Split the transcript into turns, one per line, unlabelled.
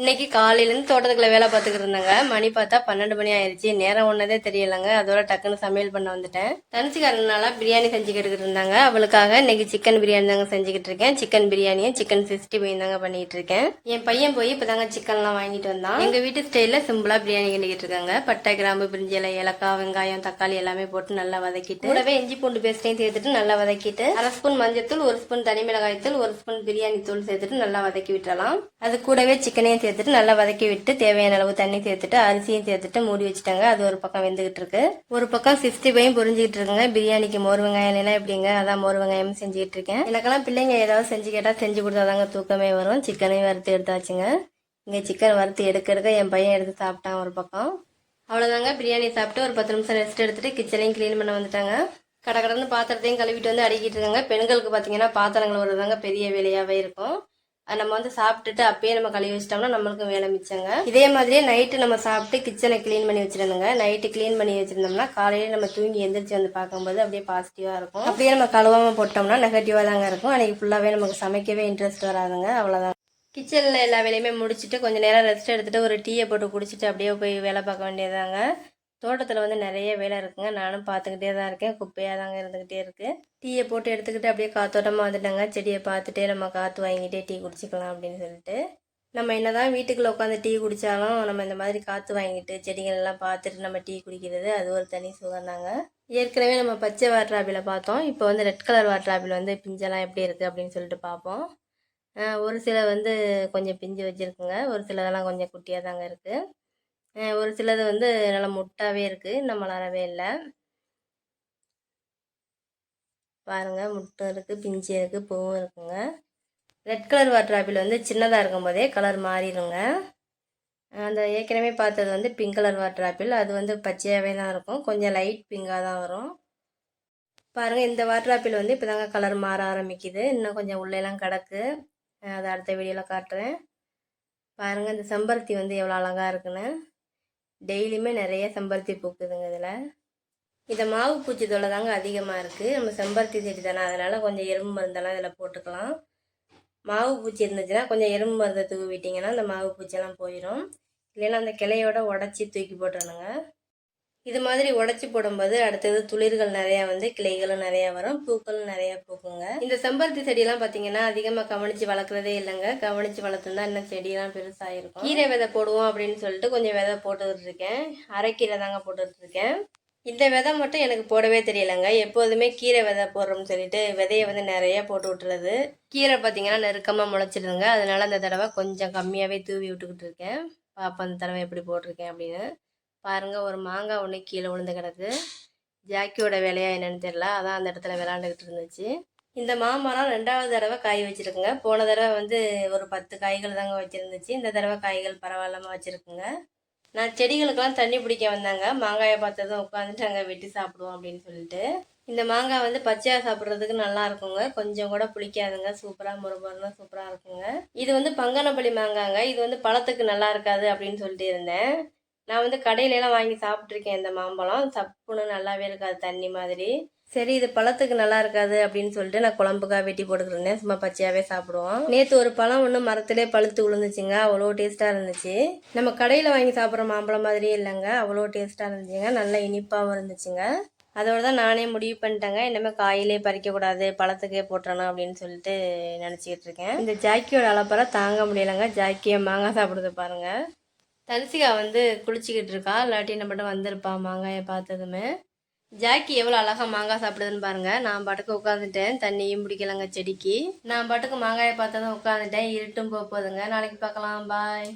இன்னைக்கு காலையிலேருந்து தோட்டத்துக்குள்ள வேலை பார்த்துக்கிட்டு இருந்தாங்க. மணி பார்த்தா பன்னெண்டு மணி ஆயிடுச்சு நேரம் ஒன்றதே தெரியலங்க. அதோட டக்குன்னு சமையல் பண்ண வந்துட்டேன். தனிச்சுக்காரனால பிரியாணி செஞ்சுக்கிட்டு இருந்தாங்க. அவளுக்காக இன்னைக்கு சிக்கன் பிரியாணி தாங்க செஞ்சுக்கிட்டு இருக்கேன். சிக்கன் பிரியாணியும் சிக்கன் சிக்ஸ்டி ஃபைவ் தாங்க பண்ணிட்டு இருக்கேன். என் பையன் போய் இப்போ தாங்க சிக்கன்லாம் வாங்கிட்டு வந்தான். எங்கள் வீட்டு ஸ்டைலில் சிம்பிளாக பிரியாணி கிண்டிக்கிட்டு இருக்காங்க. பட்டை கிராம்பு பிரிஞ்சி இலை ஏலக்காய் வெங்காயம் தக்காளி எல்லாமே போட்டு நல்லா வதக்கிட்டு கூடவே இஞ்சி பூண்டு பேஸ்ட்டையும் சேர்த்துட்டு நல்லா வதக்கிட்டு அரை ஸ்பூன் மஞ்சத்தூள் ஒரு ஸ்பூன் தனி மிளகாய் தூள் ஒரு ஸ்பூன் பிரியாணி தூள் சேர்த்துட்டு நல்லா வதக்கி விட்டுறலாம். அது கூடவே சிக்கனையும் சேர்த்துட்டு நல்லா வதக்கி விட்டு தேவையான அளவு தண்ணி சேர்த்துட்டு அரிசியும் சேர்த்துட்டு மூடி வச்சுட்டாங்க. அது ஒரு பக்கம் வெந்துகிட்டு இருக்கு. ஒரு பக்கம் சிக்ஸ்டி பையும் புரிஞ்சுக்கிட்டு இருக்குங்க. பிரியாணிக்கு மோர் வெங்காயம் எல்லாம் எப்படிங்க? அதான் மோர் வெங்காயம் செஞ்சுக்கிட்டு இருக்கேன். எனக்கெல்லாம் பிள்ளைங்க ஏதாவது செஞ்சு கேட்டா செஞ்சு கொடுத்தாதாங்க தூக்கமே வரும். சிக்கனையும் வறுத்து எடுத்தாச்சுங்க. இங்க சிக்கன் வறுத்து எடுக்க எடுக்க என் பையன் எடுத்து சாப்பிட்டான் ஒரு பக்கம். அவ்வளோதாங்க பிரியாணி சாப்பிட்டு ஒரு பத்து நிமிஷம் ரெஸ்ட் எடுத்துட்டு கிச்சனையும் க்ளீன் பண்ண வந்துட்டாங்க. கடகடன்னு பாத்திரத்தையும் கழுவிட்டு வந்து அடிக்கிட்டு இருக்காங்க. பெண்களுக்கு பார்த்தீங்கன்னா பாத்திரங்கள் வருதாங்க பெரிய வேலையாவே இருக்கும். நம்ம வந்து சாப்பிட்டுட்டு அப்பயே நம்ம கழுவி வச்சிட்டோம்னா நம்மளுக்கும் வேலை மிச்சங்க. இதே மாதிரியே நைட்டு நம்ம சாப்பிட்டு கிச்சனை க்ளீன் பண்ணி வச்சிடணுங்க. நைட்டு க்ளீன் பண்ணி வச்சிருந்தோம்னா காலையில நம்ம தூங்கி எந்திரிச்சு வந்து பார்க்கும்போது அப்படியே பாசிட்டிவா இருக்கும். அப்படியே நம்ம கழுவாம போட்டோம்னா நெகட்டிவா தாங்க இருக்கும். அன்னைக்கு ஃபுல்லாவே நமக்கு சமைக்கவே இன்ட்ரெஸ்ட் வராதுங்க. அவ்வளவுதான். கிச்சனில் எல்லா வேலையுமே முடிச்சுட்டு கொஞ்சம் நேரம் ரெஸ்ட் எடுத்துகிட்டு ஒரு டீயை போட்டு குடிச்சிட்டு அப்படியே போய் வேலை பார்க்க வேண்டியதாங்க தோட்டத்தில் வந்து நிறைய வேலை இருக்குங்க. நானும் பார்த்துக்கிட்டே தான் இருக்கேன். குப்பையாக தாங்க இருந்துக்கிட்டே இருக்குது டீயை போட்டு எடுத்துக்கிட்டு அப்படியே காத்தோட்டமாக வந்துட்டாங்க. செடியை பார்த்துட்டே நம்ம காற்று வாங்கிட்டே டீ குடிச்சிக்கலாம் அப்படின்னு சொல்லிட்டு. நம்ம என்ன தான் வீட்டுக்குள்ளே உட்காந்து டீ குடித்தாலும் நம்ம இந்த மாதிரி காற்று வாங்கிட்டு செடிகள் எல்லாம் பார்த்துட்டு நம்ம டீ குடிக்கிறது அது ஒரு தனி சுகம் தாங்க. ஏற்கனவே நம்ம பச்சை வாட்டர் பார்த்தோம். இப்போ வந்து ரெட் கலர் வாட்டர் ஆப்பிள் வந்து பிஞ்செல்லாம் எப்படி இருக்குது அப்படின்னு சொல்லிட்டு பார்ப்போம். ஒரு சில வந்து கொஞ்சம் பிஞ்சு வச்சுருக்குங்க. ஒரு சிலதெல்லாம் கொஞ்சம் குட்டியாக தாங்க இருக்குது ஒரு சிலது வந்து நல்லா முட்டாகவே இருக்குது இன்னும் மலரவே இல்லை. பாருங்க முட்டும் இருக்குது பிஞ்சு இருக்குது பூவும் இருக்குங்க. ரெட் கலர் வாட்டர் ஆப்பிள் வந்து சின்னதாக இருக்கும் போதே கலர் மாறிடுங்க அந்த ஏற்கனவே பார்த்தது வந்து பிங்க் கலர் வாட்டர் ஆப்பிள். அது வந்து பச்சையாகவே தான் இருக்கும். கொஞ்சம் லைட் பிங்காக தான் வரும். பாருங்கள் இந்த வாட்டர் ஆப்பிள் வந்து இப்போ தாங்க கலர் மாற ஆரம்பிக்குது. இன்னும் கொஞ்சம் உள்ளேலாம் கிடக்கு. அதை அடுத்த வீடியோவில் காட்டுறேன். பாருங்கள் இந்த செம்பருத்தி வந்து எவ்வளோ அழகாக இருக்குன்னு. டெய்லியுமே நிறைய செம்பருத்தி பூக்குதுங்க இதில். இதை மாவு பூச்சி தொல்லை தாங்க அதிகமாக இருக்குது. நம்ம செம்பருத்தி செடி தானே அதனால் கொஞ்சம் எறும்பு மருந்தெல்லாம் இதில் போட்டுக்கலாம். மாவு பூச்சி இருந்துச்சுன்னா கொஞ்சம் எறும்பு மருந்தை தூவி விட்டிங்கன்னா அந்த மாவு பூச்சியெல்லாம் போயிடும். இல்லைன்னா அந்த கிளையோட உடச்சி தூக்கி போட்டுருணுங்க இது மாதிரி உடச்சி போடும்போது அடுத்தது துளிர்கள் நிறையா வந்து கிளைகளும் நிறையா வரும் பூக்களும் நிறையா பூக்குங்க. இந்த செம்பருத்தி செடியெல்லாம் பார்த்தீங்கன்னா அதிகமாக கவனித்து வளர்க்குறதே இல்லைங்க. கவனித்து வளர்த்துருந்தா இன்னும் செடியெல்லாம் பெருசாகிருக்கும் கீரை விதை போடுவோம் அப்படின்னு சொல்லிட்டு கொஞ்சம் விதை போட்டுக்கிட்டுருக்கேன். அரைக்கீரை தாங்க போட்டுக்கிட்டுருக்கேன். இந்த விதை மட்டும் எனக்கு போடவே தெரியலைங்க. எப்போதுமே கீரை விதை போடுறோம்னு சொல்லிட்டு விதையை வந்து நிறைய போட்டு விட்டுறது. கீரை பார்த்தீங்கன்னா நெருக்கமாக முளைச்சிடுதுங்க. அதனால அந்த தடவை கொஞ்சம் கம்மியாகவே தூவி விட்டுக்கிட்டு இருக்கேன் பாப்பா அந்த தடவை எப்படி போட்டிருக்கேன் அப்படின்னு. பாருங்க ஒரு மாங்காய் ஒன்று கீழே விழுந்து கிடக்கு. ஜாக்கியோட வேலையா என்னன்னு தெரில அதான் அந்த இடத்துல விளாண்டுக்கிட்டு இருந்துச்சு. இந்த மாமரம் ரெண்டாவது தடவை காய் வச்சுருக்குங்க. போன தடவை வந்து ஒரு பத்து காய்கள் தாங்க வச்சுருந்துச்சு. இந்த தடவை காய்கள் பரவாயில்லாமல் வச்சுருக்குங்க. நான் செடிகளுக்கெல்லாம் தண்ணி பிடிக்க வந்தாங்க. மாங்காயை பார்த்ததும் உட்காந்துட்டு அங்கே வெட்டி சாப்பிடுவோம் அப்படின்னு சொல்லிட்டு. இந்த மாங்காய் வந்து பச்சையாக சாப்பிட்றதுக்கு நல்லா இருக்குங்க. கொஞ்சம் கூட புளிக்காதுங்க. சூப்பராக முறுமுறுனா சூப்பராக இருக்குங்க. இது வந்து பங்கனப்பள்ளி மாங்காங்க இது வந்து பழத்துக்கு நல்லா இருக்காது அப்படின்னு சொல்லிட்டு இருந்தேன். நான் வந்து கடையிலலாம் வாங்கி சாப்பிட்ருக்கேன் இந்த மாம்பழம். சப்புன்னு நல்லாவே இருக்காது தண்ணி மாதிரி. சரி இது பழத்துக்கு நல்லா இருக்காது அப்படின்னு சொல்லிட்டு நான் குழம்புக்காக வெட்டி போட்டுக்கிறேன் சும்மா பச்சையாகவே சாப்பிடுவோம். நேற்று ஒரு பழம் ஒன்று மரத்திலே பழுத்து விழுந்துச்சுங்க. அவ்வளோ டேஸ்ட்டாக இருந்துச்சு. நம்ம கடையில் வாங்கி சாப்பிட்ற மாம்பழம் மாதிரியே இல்லைங்க. அவ்வளோ டேஸ்ட்டாக இருந்துச்சுங்க. நல்ல இனிப்பாகவும் இருந்துச்சுங்க. அதோட தான் நானே முடிவு பண்ணிட்டேங்க. இனிமேல் காயிலே பறிக்கக்கூடாது பழத்துக்கே போட்டுறணும் அப்படின்னு சொல்லிட்டு நினச்சிக்கிட்டு இருக்கேன். இந்த ஜாக்கியோட அளப்பறை தாங்க முடியலைங்க. ஜாக்கியை மாங்காய் சாப்பிடுறது பாருங்கள் தனிசிகா வந்து குளிச்சுக்கிட்டு இருக்கா இல்லாட்டி என்ன மட்டும் வந்திருப்பா மாங்காயை பார்த்ததுமே. ஜாக்கி எவ்வளோ அழகா மாங்காய் சாப்பிடுதுன்னு பாருங்கள் நான் பாட்டுக்கு உட்காந்துட்டேன் தண்ணியும் பிடிக்கலங்க செடிக்கு. நான் பாட்டுக்கு மாங்காயை பார்த்ததும் உட்காந்துட்டேன் இருட்டும் போக போகுதுங்க. நாளைக்கு பார்க்கலாம். பாய்